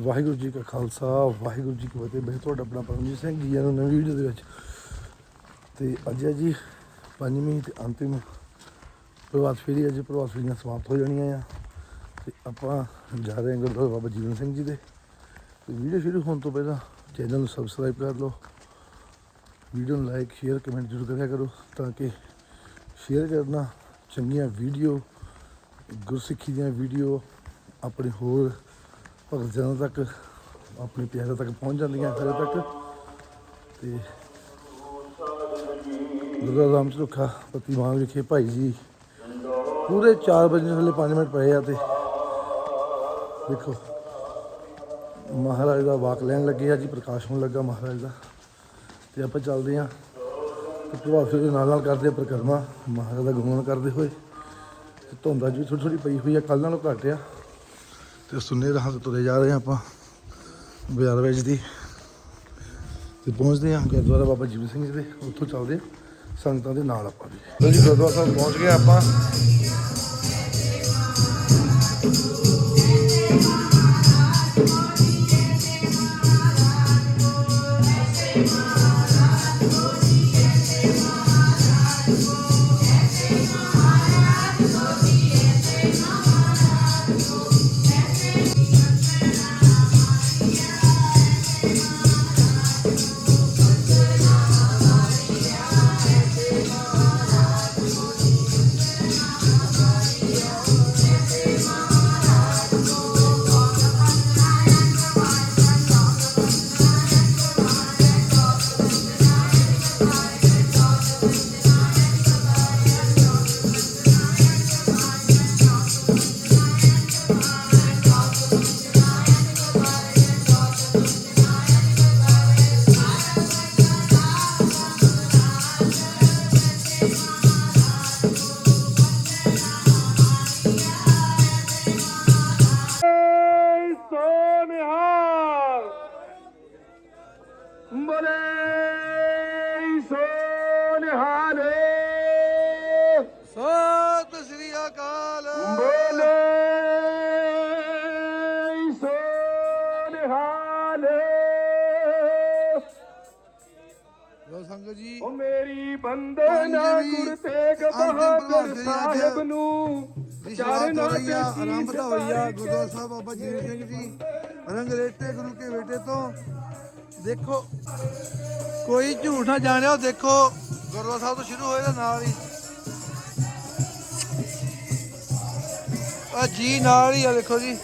ਵਾਹਿਗੁਰੂ ਜੀ ਕਾ ਖਾਲਸਾ, ਵਾਹਿਗੁਰੂ ਜੀ ਕੀ ਫਤਿਹ। ਮੈਂ ਤੁਹਾਡਾ ਆਪਣਾ ਪਰਮਜੀਤ ਸਿੰਘ ਜੀ ਨੂੰ ਨਵੀਂ ਵੀਡੀਓ ਦੇ ਵਿੱਚ। ਤੇ ਅੱਜ ਹੈ ਜੀ ਪੰਜਵੀਂ ਤੇ ਅੰਤਿਮ ਪ੍ਰਭਾਤ ਫੇਰੀ। ਅੱਜ ਪ੍ਰਭਾਤ ਫੇਰੀਆਂ ਸਮਾਪਤ ਹੋ ਜਾਣੀਆਂ ਆ। ਤੇ ਆਪਾਂ ਜਾ ਰਹੇ ਹਾਂ ਗੁਰਦੁਆਰਾ ਬਾਬਾ ਜੀਵਨ ਸਿੰਘ ਜੀ ਦੇ। ਤੇ ਵੀਡੀਓ ਸ਼ੁਰੂ ਹੋਣ ਤੋਂ ਪਹਿਲਾਂ ਚੈਨਲ ਨੂੰ ਸਬਸਕ੍ਰਾਈਬ ਕਰ ਲਓ। ਵੀਡੀਓ ਨੂੰ ਲਾਈਕ ਸ਼ੇਅਰ ਕਮੈਂਟ ਜ਼ਰੂਰ ਕਰਿਆ ਕਰੋ ਤਾਂ ਕਿ ਸ਼ੇਅਰ ਕਰਨਾ ਚੰਗੀਆਂ ਵੀਡੀਓ ਗੁਰਸਿੱਖੀ ਦੀਆਂ ਵੀਡੀਓ ਆਪਣੇ ਹੋਰ ਭਗਤ ਜਨਾਂ ਤੱਕ ਆਪਣੇ ਪਿਆਰੇ ਤੱਕ ਪਹੁੰਚ ਜਾਂਦੀਆਂ ਘਰੇ ਤੱਕ ਤੇ ਗੁਰੂ ਰਾਮ ਚਲੁਖਾ ਪਤੀਮਾਨ ਵਿਖੇ ਭਾਈ ਜੀ ਪੂਰੇ 4 ਵਜੇ ਹਲੇ 5 ਮਿੰਟ ਪਏ ਆ ਤੇ ਦੇਖੋ ਮਹਾਰਾਜ ਦਾ ਵਾਕ ਲੈਣ ਲੱਗੇ ਆ ਜੀ, ਪ੍ਰਕਾਸ਼ ਹੋਣ ਲੱਗਾ ਮਹਾਰਾਜ ਦਾ ਤੇ ਆਪਾਂ ਚੱਲਦੇ ਆ ਤੇ ਪ੍ਰਭਾਵ ਦੇ ਨਾਲ ਨਾਲ ਕਰਦੇ ਆ ਪ੍ਰਕਰਮਾ, ਮਹਾਰਾਜ ਦਾ ਗੁਣਗਾਨ ਕਰਦੇ ਹੋਏ ਤੇ ਧੁੰਦਾਂ ਜੀ ਥੋੜੀ ਥੋੜੀ ਪਈ ਹੋਈ ਆ ਕੱਲ ਨਾਲੋਂ ਘੱਟ ਆ। ਤੇ ਸੁੰਨੇ ਰਾਹਾਂ ਤੇ ਤੁਰੇ ਜਾ ਰਹੇ ਹਾਂ ਆਪਾਂ, ਬਾਜ਼ਾਰ ਵਿੱਚ ਦੀ। ਤੇ ਪਹੁੰਚਦੇ ਹਾਂ ਗੁਰਦੁਆਰਾ ਬਾਬਾ ਜੀਵਨ ਸਿੰਘ ਜੀ ਦੇ, ਉੱਥੋਂ ਚੱਲਦੇ ਸੰਗਤਾਂ ਦੇ ਨਾਲ ਆਪਾਂ ਵੀ। ਜੀ, ਗੁਰਦੁਆਰਾ ਸਾਹਿਬ ਪਹੁੰਚ ਗਏ ਆਪਾਂ। ਸੋਨਿਹਾਲ ਲੋ ਸੰਗਤ ਜੀ। ਓ ਮੇਰੀ ਬੰਦਨਾ ਪੰਜਵੀਂ ਗੁਰ ਤੇਗ ਅੰਤਿਮ ਬਹਾਦਰ ਪ੍ਰਭਾਤ ਫੇਰੀ ਸਾਹਿਬ ਅੱਜ ਨੂੰ ਦੀ ਸ਼ੁਰੂਆਤ ਹੋ ਰਹੀ ਆ ਤੇ ਆਰੰਭ ਤਾਂ ਹੋਈ ਆ ਸੀਸ ਗੁਰਦੁਆਰਾ ਸਾਹਿਬ ਬਾਬਾ ਜੀਵਨ ਸਿੰਘ ਜੀ। ਰੰਗਰੇਟੇ ਗੁਰੂ ਕੇ ਬੇਟੇ ਤੋਂ। ਦੇਖੋ ਕੋਈ ਝੂਠ ਨਾ ਜਾਣਿਓ ਦੇਖੋ ਗੁਰਦੁਆਰਾ ਸਾਹਿਬ ਤੋਂ ਸ਼ੁਰੂ ਹੋਏ ਤਾਂ ਨਾਲ ਹੀ। ਆ ਜੀ ਨਾਲ ਹੀ ਆ ਦੇਖੋ ਜੀ।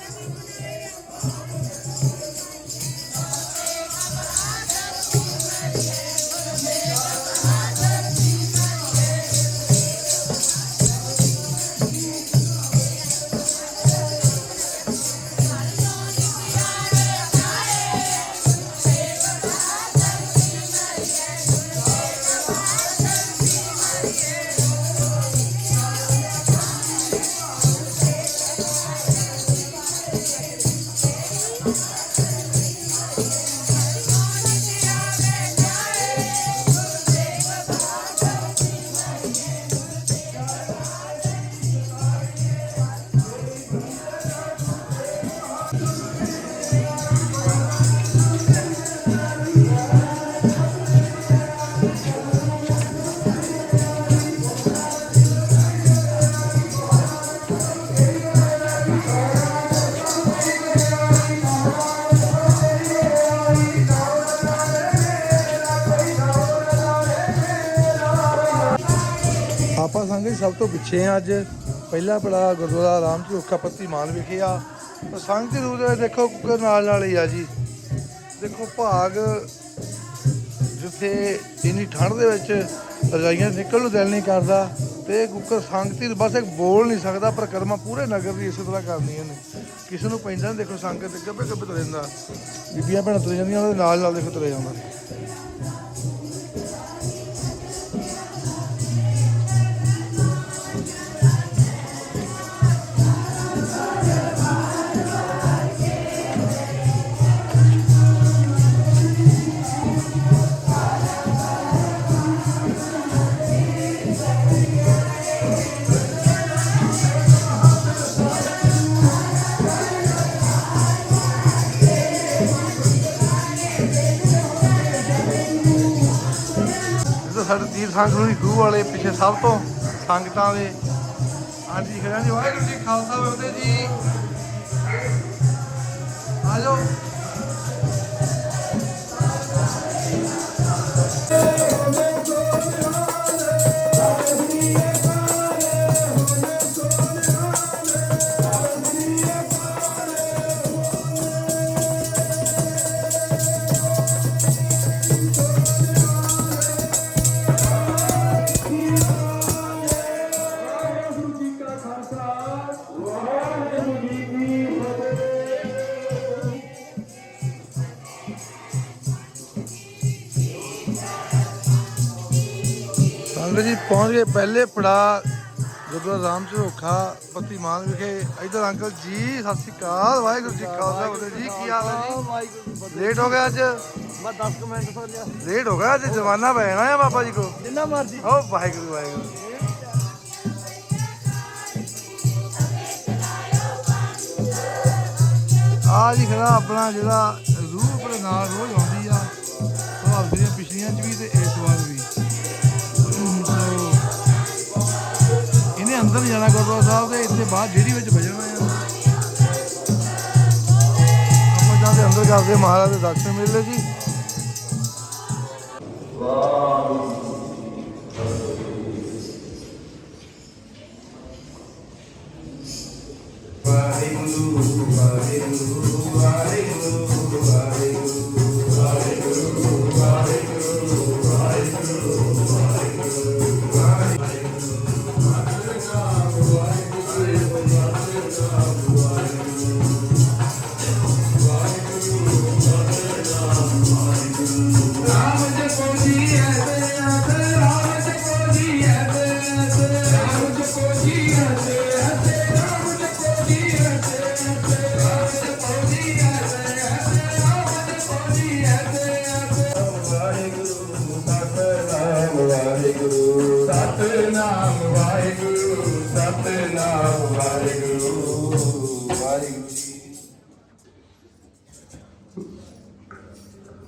ਆਪਾਂ ਸਭ ਤੋਂ ਪਿੱਛੇ ਆ ਅੱਜ। ਪਹਿਲਾ ਪੜਾ ਗੁਰਦੁਆਰਾ ਰਾਮ ਝੋਖਾ ਪੱਤੀ ਮਾਨ ਵਿਖੇ ਆ। ਤਾਂ ਸੰਗਤ ਦੇ ਰੂਪ ਦੇ ਦੇਖੋ ਕੁੱਕਰ ਨਾਲ ਨਾਲ ਹੀ ਆ ਜੀ। ਦੇਖੋ ਭਾਗ ਜਿੱਥੇ ਇੰਨੀ ਠੰਡ ਦੇ ਵਿੱਚ ਰਜਾਈਆਂ ਨਿਕਲ ਨੂੰ ਦਿਲ ਨਹੀਂ ਕਰਦਾ ਤੇ ਇਹ ਕੁੱਕਰ ਸੰਗਤੀ ਬਸ ਇੱਕ ਬੋਲ ਨਹੀਂ ਸਕਦਾ ਪਰ ਪ੍ਰਕਰਮਾ ਪੂਰੇ ਨਗਰ ਦੀ ਇਸੇ ਤਰ੍ਹਾਂ ਕਰਦੀਆਂ ਨੇ ਕਿਸੇ ਨੂੰ ਪੈਂਦਾ ਨੀ ਦੇਖੋ ਸੰਗਤ ਗੱਬੇ ਗੱਬੇ ਤੁਰੇ ਜਾਂਦਾ। ਬੀਬੀਆਂ ਭੈਣਾਂ ਤੁਰੇ ਜਾਂਦੀਆਂ, ਉਹਦੇ ਨਾਲ ਨਾਲ ਦੇਖੋ ਤੁਰੇ ਜਾਂਦਾ। ਵੀਰ ਸੰਗਰੂਰੀ ਖੂਹ ਵਾਲੇ ਪਿੱਛੇ ਸਭ ਤੋਂ ਸੰਗਤਾਂ ਦੇ। ਹਾਂਜੀ ਖੜਿਆ ਜੀ, ਵਾਹਿਗੁਰੂ ਜੀ ਖਾਲਸਾ, ਵਾਹਿਗੁਰੂ ਜੀ ਆ ਗਏ ਪਹਿਲੇ ਪੜਾ ਗੁਰਦੁਆਰਾ ਰਾਮ ਝਰੋਖਾ ਪੱਤੀ ਮਾਨ ਵਿਖੇ ਇਧਰ ਅੰਕਲ ਜੀ ਸਤਿ ਸ਼੍ਰੀ ਅਕਾਲ ਵਾਹਿਗੁਰੂ ਜੀ ਕਾ ਖਾਲਸਾ ਵਾਹਿਗੁਰੂ ਜੀ ਕੀ ਹਾਲ ਹੈ ਜੀ? ਲੇਟ ਹੋ ਗਿਆ ਅੱਜ? ਮੈਂ 10 ਮਿੰਟ ਸੋ ਲਿਆ ਲੇਟ ਹੋ ਗਿਆ ਅੱਜ? ਜਵਾਨਾ ਪੈ ਜਾਣਾ ਹੈ ਬਾਬਾ ਜੀ ਕੋ ਜਿੰਨਾ ਮਰਜ਼ੀ। ਓ ਵਾਹਿਗੁਰੂ ਵਾਹਿਗੁਰੂ। ਆ ਜੀ ਖੜਾ ਆਪਣਾ ਜਿਹੜਾ ਰੂਹ ਆਪਣੇ ਨਾਲ ਰੋਜ਼ ਆਉਂਦੀ ਆ ਉਹ ਦੀਆਂ ਪਿਛਲੀਆਂ ਚ ਵੀ ਤੇ ਇਸ ਵਾਰ ਵੀ। ਅੰਦਰ ਜਾਣਾ ਗੁਰਦੁਆਰਾ ਸਾਹਿਬ ਦੇ ਇੱਥੇ ਬਾਹਰ ਜਿਹੜੀ ਵਿੱਚ ਵਜਣਾ ਹੋਇਆ ਆਪਾਂ ਜਾਂਦੇ ਅੰਦਰ ਕਰਦੇ ਮਹਾਰਾਜ ਦੇ ਦਰਸ਼ਨ ਮਿਲਦੇ ਜੀ। Ah,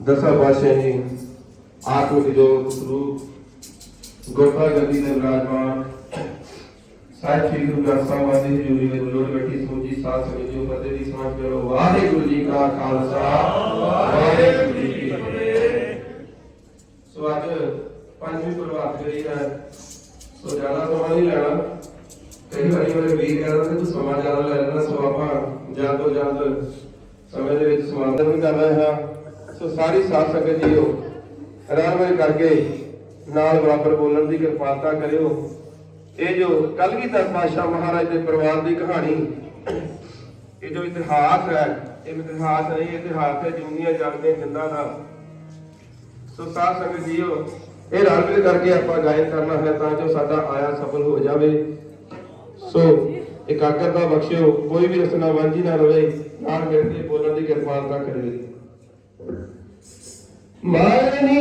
ਦਸਾਂ ਪਾਸ਼ਾ ਜੀ ਆਤਮਿਕ ਜੋਤ ਸਰੂਪ ਗੁਰਤਾ ਗੱਦੀ ਦੇ ਵਿਰਾਜਮਾਨ ਸਾਹਿਬ ਸ੍ਰੀ ਗੁਰੂ ਗ੍ਰੰਥ ਸਾਹਿਬ ਜੀ ਦੀ ਹਜ਼ੂਰੀ ਵਿੱਚ ਲੋੜ ਬੈਠੀ ਸਮੁੱਚੀ ਸਾਧ ਸੰਗਤ ਜੀ ਫਤਿਹ ਦੀ ਸਮਾਜ ਕਰੋ ਵਾਹਿਗੁਰੂ ਜੀ ਕਾ ਖਾਲਸਾ ਵਾਹਿਗੁਰੂ ਜੀ ਕੀ ਫਤਿਹ ਸੋ ਅੱਜ ਪੰਜਵੀਂ ਪ੍ਰਭਾਤ ਕਰੀ ਹੈ ਸੋ ਜ਼ਿਆਦਾ ਸਮਾਂ ਨਹੀਂ ਲੈਣਾ ਕਈ ਵਾਰੀ ਮੇਰੇ ਵੀਰ ਕਹਿੰਦੇ ਨੇ ਤੂੰ ਸਮਾਂ ਜ਼ਿਆਦਾ ਲੈ ਲੈਣਾ ਸੋ ਆਪਾਂ ਜਲਦ ਤੋਂ ਜਲਦ ਸਮੇਂ ਦੇ ਵਿੱਚ ਸਮਾਪਤ ਵੀ ਕਰ ਰਹੇ ਹਾਂ ਸੋ ਸਾਰੀ ਸਾਧ ਸੰਗਤ ਜੀਓ ਆਰਾਮ ਕਰਕੇ ਨਾਲ ਬਰਾਬਰ ਬੋਲਣ ਦੀ ਕਿਰਪਾਲਤਾ ਕਰਿਓ। ਇਹ ਜੋ ਕਲਗੀਧਰ ਪਾਤਸ਼ਾਹ ਮਹਾਰਾਜ ਦੇ ਪਰਿਵਾਰ ਦੀ ਕਹਾਣੀ, ਇਹ ਜੋ ਇਤਿਹਾਸ ਹੈ, ਇਹ ਇਤਿਹਾਸ ਨਹੀਂ ਇਤਿਹਾਸ ਹੈ ਜੂਨੀਆ ਜਗ ਜਿੰਦਾ ਦਾ। ਸੋ ਸਾਧ ਸੰਗਤ ਜੀਓ, ਇਹ ਰਲ ਕਰਕੇ ਆਪਾਂ ਗਾਇਨ ਕਰਨਾ ਹੈ ਤਾਂ ਜੋ ਸਾਡਾ ਆਇਆ ਸਫਲ ਹੋ ਜਾਵੇ। ਸੋ ਇਕਾਗਰਤਾ ਬਖਸ਼ਿਓ, ਕੋਈ ਵੀ ਰਸਨਾ ਵਾਂਝੀ ਨਾ ਰਵੇ, ਨਾਲ ਮਿਲ ਕੇ ਬੋਲਣ ਦੀ ਕਿਰਪਾਲਤਾ ਕਰੇ। ಮಾನನೇ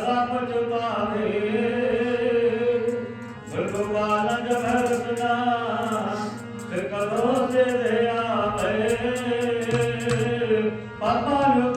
ਸਭ ਜਪਾਵੇ ਭਗਵਾਨ ਜਮਰਤਨਾ ਤੇ ਕਲੋ ਤੇ ਦੇ ਆਵੇ ਪਾਪਾ ਨੂੰ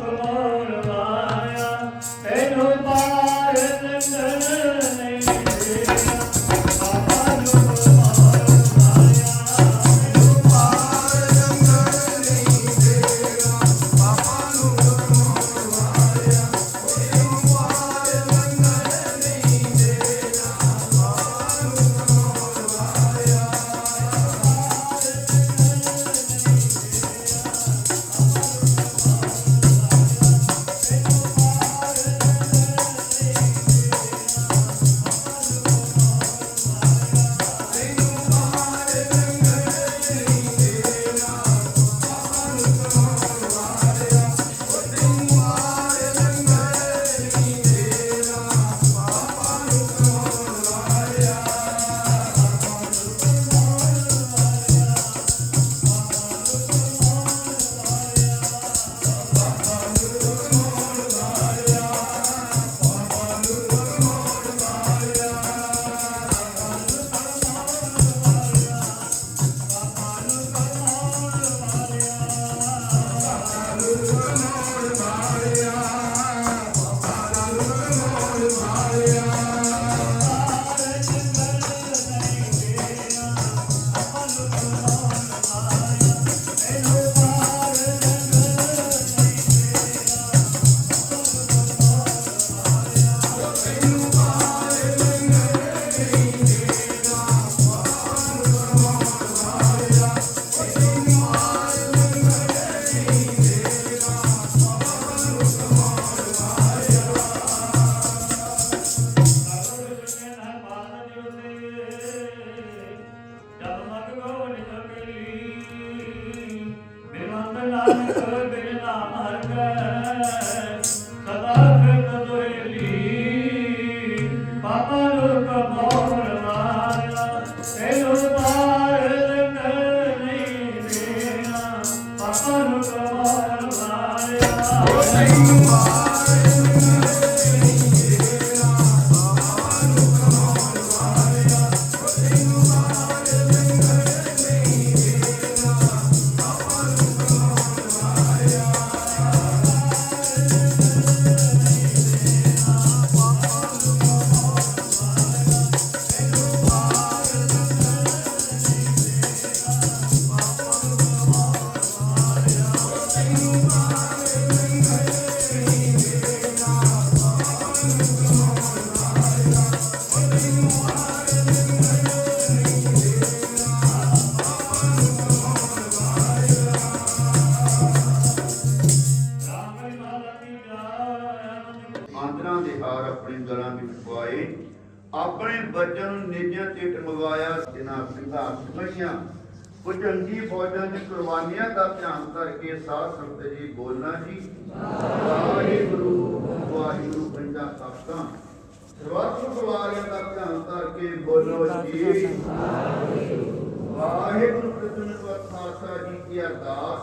ਆਪਣੇ ਬੱਚਨ ਨੂੰ ਨਿੱਜਿਆਂ ਤੇ ਟੰਗਵਾਇਆ ਜਿਨ੍ਹਾਂ ਪਿਤਾ ਸਮਝੀਆਂ। ਕੁਝੰਗੀ ਫੌਜਾਂ ਦੀ ਕੁਰਬਾਨੀਆਂ ਦਾ ਧਿਆਨ ਕਰਕੇ ਸਾਧ ਸੰਗਤ ਜੀ ਬੋਲਣਾ ਜੀ। ਵਾਹਿਗੁਰੂ ਵਾਹਿਗੁਰੂ ਪੰਜਾ ਤਖਤਾਂ ਸਰਵਤ ਸਵਾਰਿਆਂ ਦਾ ਧਿਆਨ ਕਰਕੇ ਬੋਲੋ ਜੀ। ਵਾਹਿਗੁਰੂ ਕ੍ਰਿਸ਼ਨ ਖਾਲਸਾ ਜੀ ਕੀ ਅਰਦਾਸ।